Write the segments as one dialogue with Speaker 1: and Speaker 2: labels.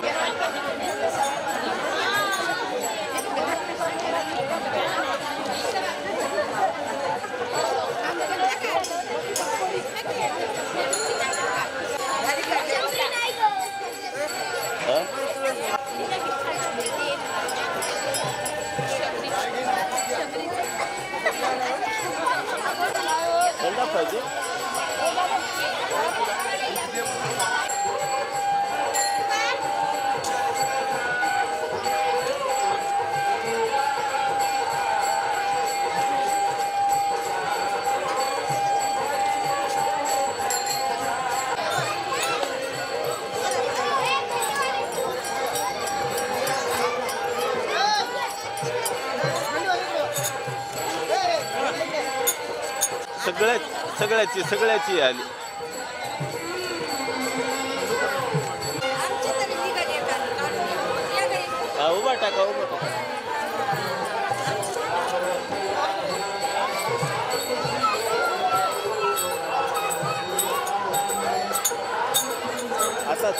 Speaker 1: come. सगळ्याची सगळ्याची आली. उभा टाका उभा टाका. आता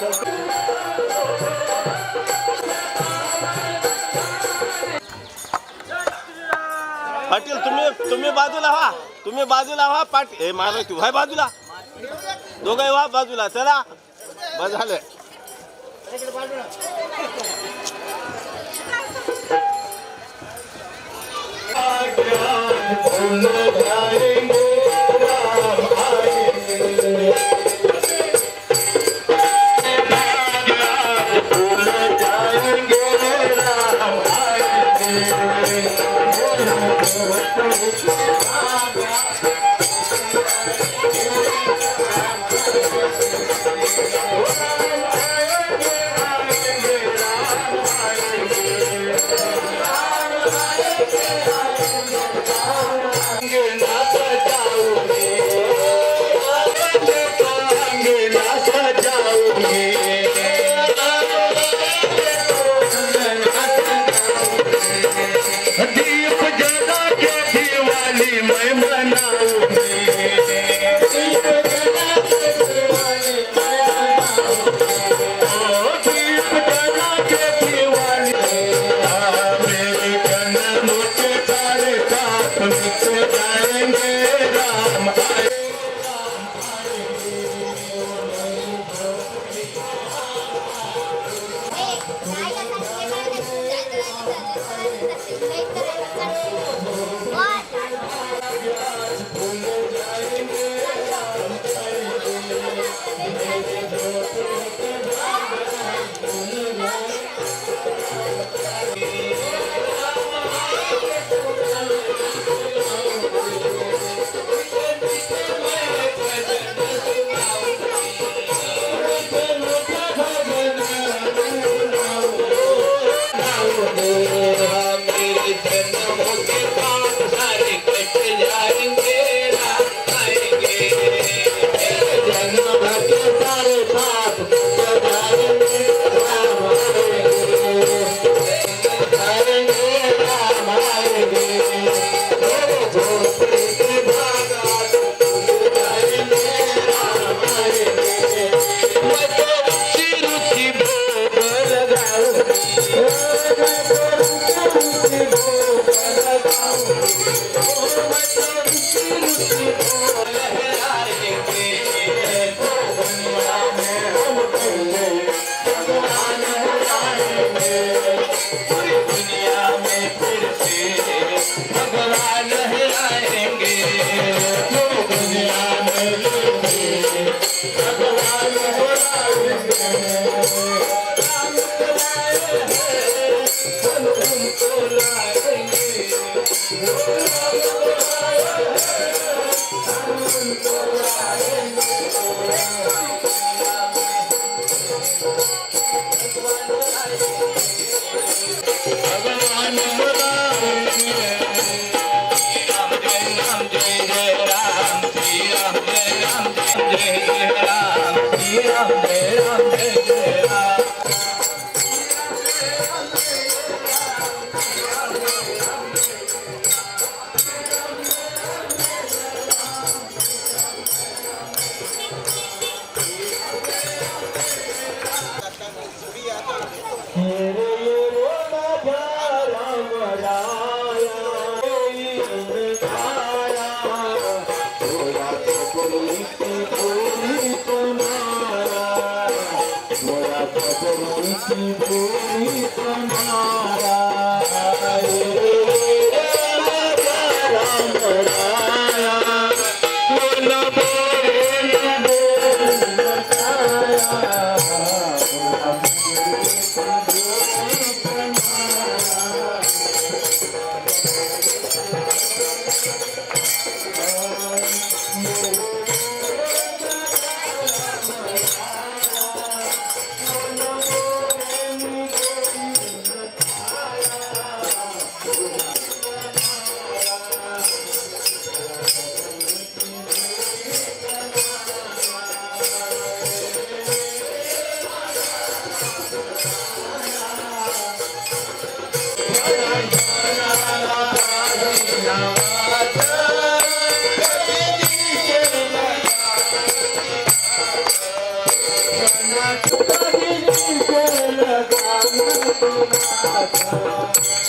Speaker 1: पाटील तुम्ही तुम्ही बाजूला हा तुम्ही बाजूला व्हा पाठ हे मार तू व्हाय बाजूला. दोघे व्हा बाजूला चला. बस झालं. Oh, no,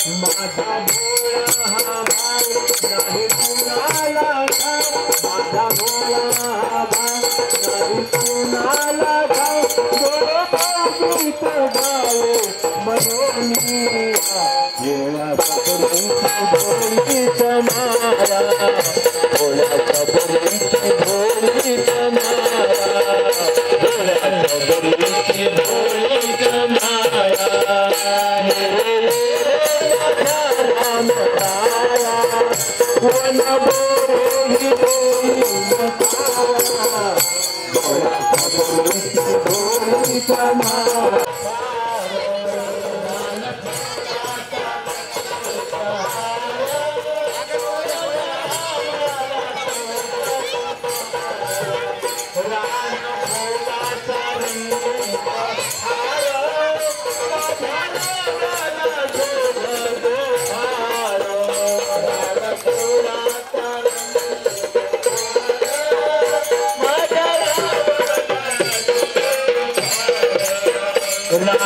Speaker 1: माझा भोळा हा भाग नाही कुणाला माझा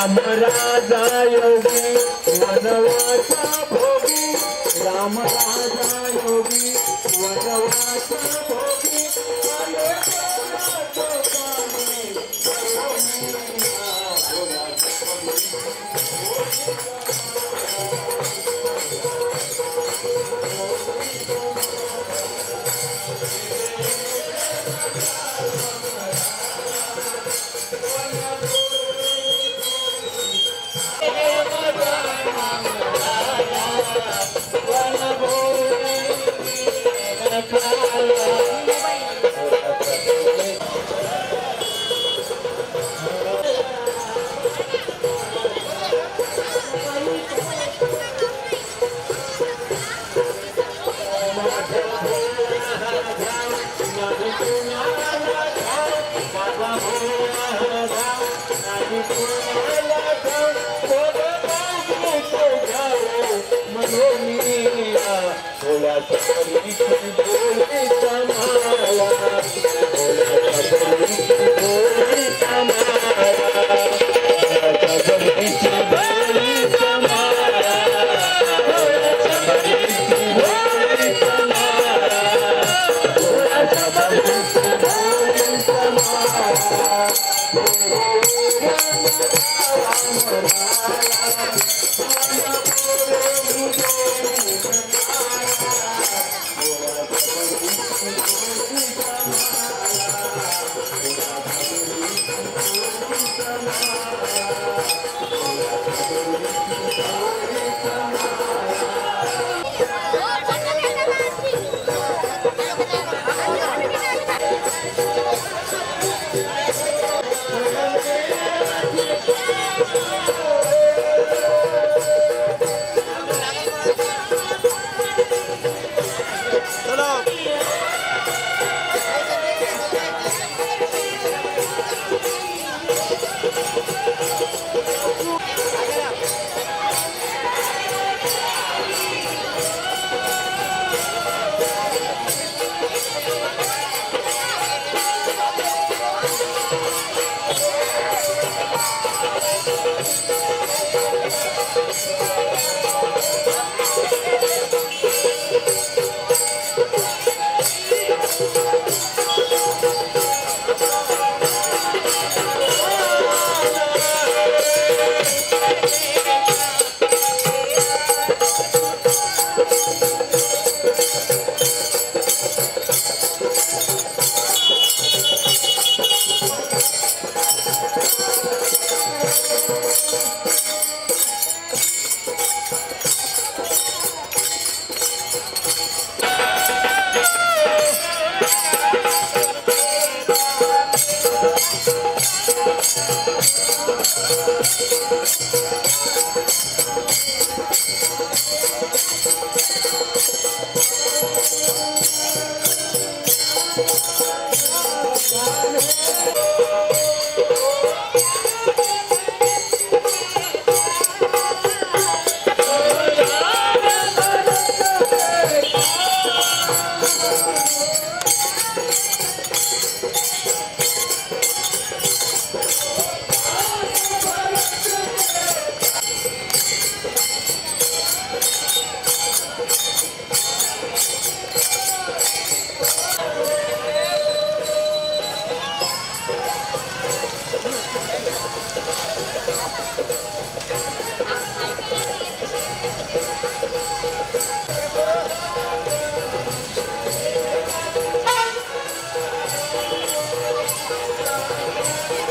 Speaker 1: राम राजा योगी वनवाचा भोगी। राम राजा योगी वनवाचा भोगी। Thank you. Thank you.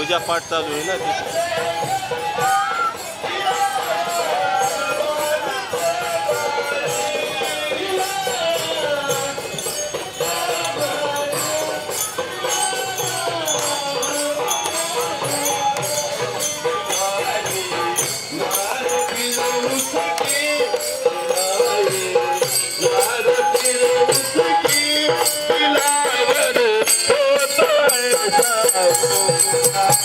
Speaker 2: पूजा पाठ चालू आहे ना तिथे.
Speaker 1: जय राम